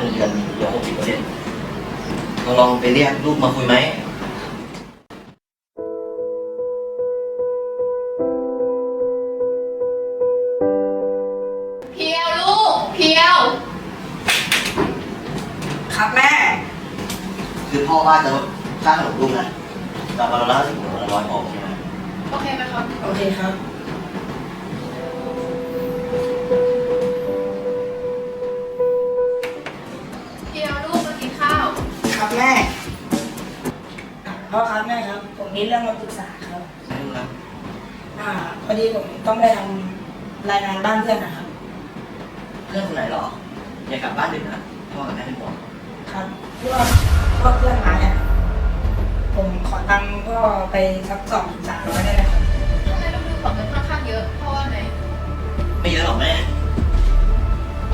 เงินเดือนเหลือหกสิบเปอร์เซ็นต์เราลองไปเรียกลูกมาคุยไหมเพียวลูก เพียว ครับแม่ คือพ่อว่าจะลดค่าขนมลูกนะจากวันละร้อยสิบวันละร้อยพอใช่ไหมโอเคไหมครับ โอเคครับ มมีเรื่องมาปรึกษาครับไม่รู้นะอ่าพอดีผมต้องไปทำรายงานบ้านเพื่อนนะครับ เพื่อนคนไหนเหรอ อย่ากลับบ้านดึกนะพ่อกับแม่เป็นห่วงครับเพื่อนพ่อเพื่อนมาเนี่ยผมขอตังค์พ่อไปสักสองถึงสามร้อยได้ไหมครับทำไมลูกดูของเงินค่อนข้างเยอะเพราะว่าไหนไม่เยอะหรอกแม่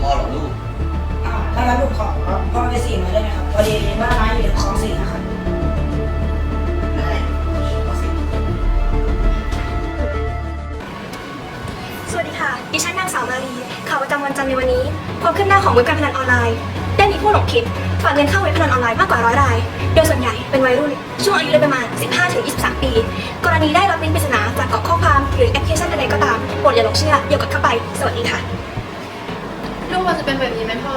พ่อหรอกลูกอ่าถ้างั้นผมขอพ่อไปสี่ร้อยได้ไหมครับพอดีบ้านไม้อยู่คลองสี่นะครับ ของเว็บการพนันออนไลน์ได้มีผู้หลงผิดฝากเงินเข้าเว็บพนันออนไลน์มากกว่าร้อยราย โดยส่วนใหญ่เป็นวัยรุ่น ช่วงอายุเลยประมาณ 15-23 ปี กรณีได้รับลิงก์ปริศนาจากกรอกข้อความหรือแอปพลิเคชันใดๆก็ตามโปรดอย่าหลงเชื่ออย่ากดเข้าไป สวัสดีค่ะ ลูกมันจะเป็นแบบนี้ไหมพ่อ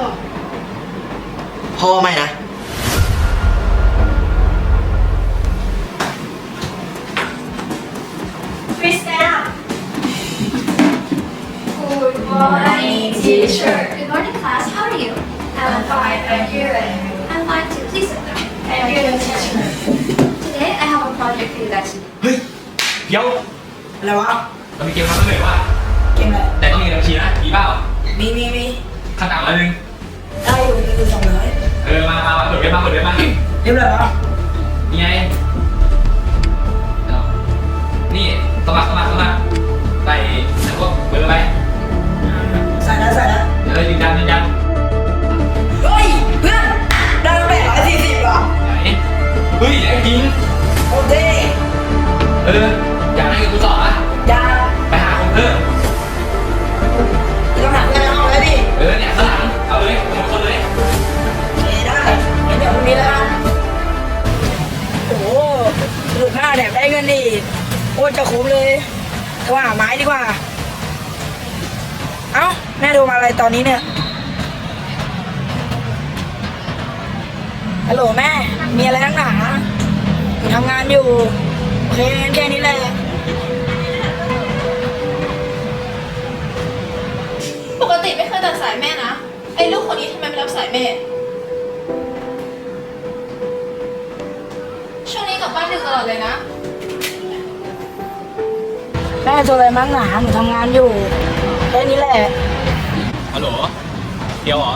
พ่อไม่นะ Please stand up Good morning teacher Good morning, class. How are you? I'm fine thank you I'm fine too. Please sit down. Thank you teacher Today, I have a project for you guys to do. เฮ้ยเดี๋ยวอะไรวะ เรามีเกมมาเสนอว่า เกมอะไรแต่ต้องมีเงินบัญชีนะมีเปล่ามีมีมีขั้นต่ำละหนึ่งได้อยู่มีอยู่สองร้อยเออ มามามาเปิดเว็บมาเปิดเว็บมาเรียบร้อยแล้วนี่ไงเอานี่สมัครสมัคร อออยากได้เงินกูสอนอะยาไปหาคนเพิ่ม ต้องหาเงินเอาแล้วดิเออเนี่ยข้างหลัง เอาเลยหมดคนเลยโอเคได้งั้นเดี๋ยวพรุ่งนี้แล้วกันโอ้โหหลุดหน้าแถมได้เงินอีกโคตรจะคุ้มเลยโทรหาไม้ดีกว่า เอ้าแม่โทรมาอะไรตอนนี้เนี่ยฮัลโหลแม่ มีอะไรนักหนาหนูทำงานอยู่โอ เคงั้นแค่นี้แหละปกติไม่เคยตัดสายแม่นะ ไอ้ลูกคนนี้ทำไมไม่รับสายแม่ ช่วงนี้กลับบ้านดึกตลอดเลยนะ แม่โทรอะไรมั้งหนาหนูทำงานอยู่แค่นี้แหละฮัลโหลเดียวเหรอ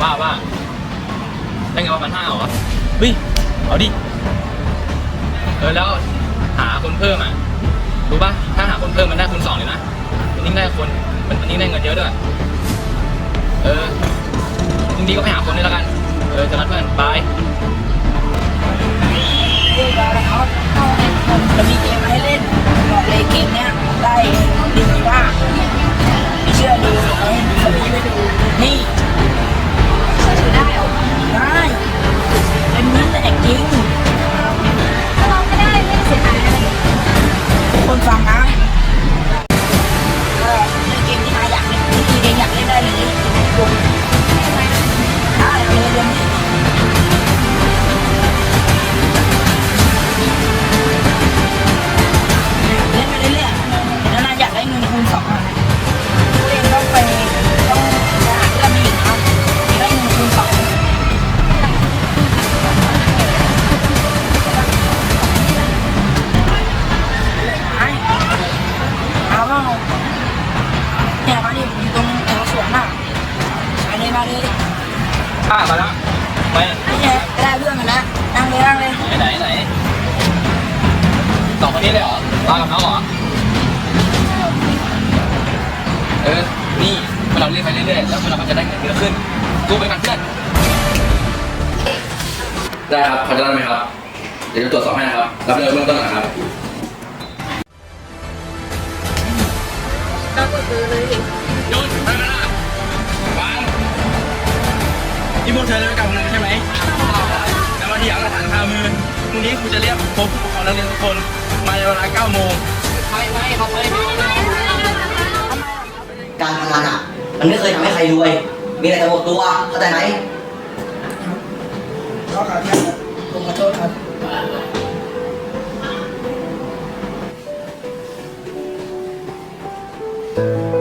ว่าว่าได้เงินประมาณห้าเหรอเฮ้ยเอาดิเออแล้ว หาคนเพิ่มอะรู้ป่ะถ้าหาคนเพิ่มมันได้คนสองเลยนะมันยิ่งได้คนมันนยิ่งได้เงินเยอะด้วย เออจริงๆก็ไปหาคนนี่แล้วกัน เออจะนัดเพื่อนบายพูดไปแล้วจะมีเกมมาให้เล่นบอกเลยเกมเนี้ยได้ดีมาก เนี่ยได้เรื่องกันแล้วนั่งเลยนั่งเลยไหนไหนไหนสองคนนี้เลยเหรอมากับน้องเหรอ เออ นี่เวลาเราเล่นไปเรื่อยๆ แล้วเราก็จะได้เงินเยอะขึ้นสู้ไปกันเพื่อน ได้ครับพอจะได้ไหมครับ เดี๋ยวจะตรวจสอบให้นะครับ รับเรื่องเบื้องต้นก่อนนะครับต้องกดเบอร์เลยโยนไปมาละวางนี่นี่พวกเธอเล่นการพนันใช่ไหมแล้วมา ที่หลังหลักฐานคามือพรุ่งนี้ครูจะเรียกพบผู้ปกครองนักเรียนทุกคน มาในเวลา9โมงการพนันอะ มันไม่เคยทำให้ใครรวย มีแต่จะหมดตัว เข้าใจไหมขอขอโทษครับผมขอโทษครับไ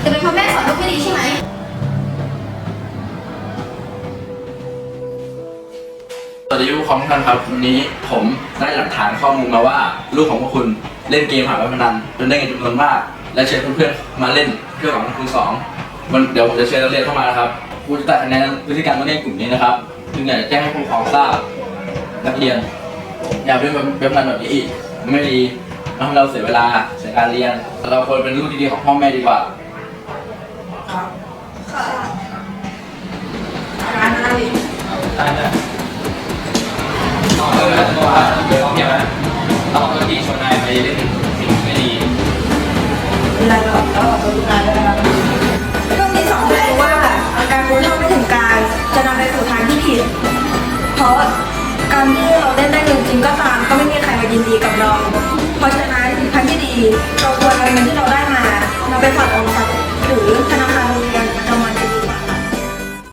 แต่เป็นพราะแม่สอนลูกไม่ดีใช่ไหมสวัสดีผู้ปกคองทุกท่านครับวันนี้ผมได้หลักฐานข้อมูลมาว่า ลูกของพวกคุณเล่นเกมหาพนันจนได้เงินจำนวนมาก และเชิญเพื่อนๆมาเล่นเพื่อหวังคุณสองวันเดี๋ยวผมจะเชิญนักเรียนเข้ามานะครับครูจะตัดคะแนนพฤติกรรมนักเรียนกลุ่มนี้นะครับจึงอยากจะแจ้งให้ผู้ปกครองทราบนักเรียน อย่าเป็นแบบเว็บพนันแบบนี้อีกไม่ดีทำให้เราเสียเวลาเสียการเรียน เราควรเป็นลูกที่ดีของพ่อแม่ดีกว่า ได้ได้ต้องเออตัวเดี๋ยวเนี่ยนะต้องเอาที่ชวนนายไปเล่นสิ่งไม่ดีเป็นไรหรอกแล้วทุกงานด้วยนะเรื่องที่สองรู้ว่าอาการรู้เท่าไม่ถึงการจะนำไปสู่ทางที่ผิด เพราะการที่เราเล่นได้เงินจริงก็ตามก็ไม่มีใครมายินดีกับเรา เพราะฉะนั้นทางที่ดีเราควรเอาเงินที่เราได้มานำไปฝากออมทรัพย์หรือธนาคาร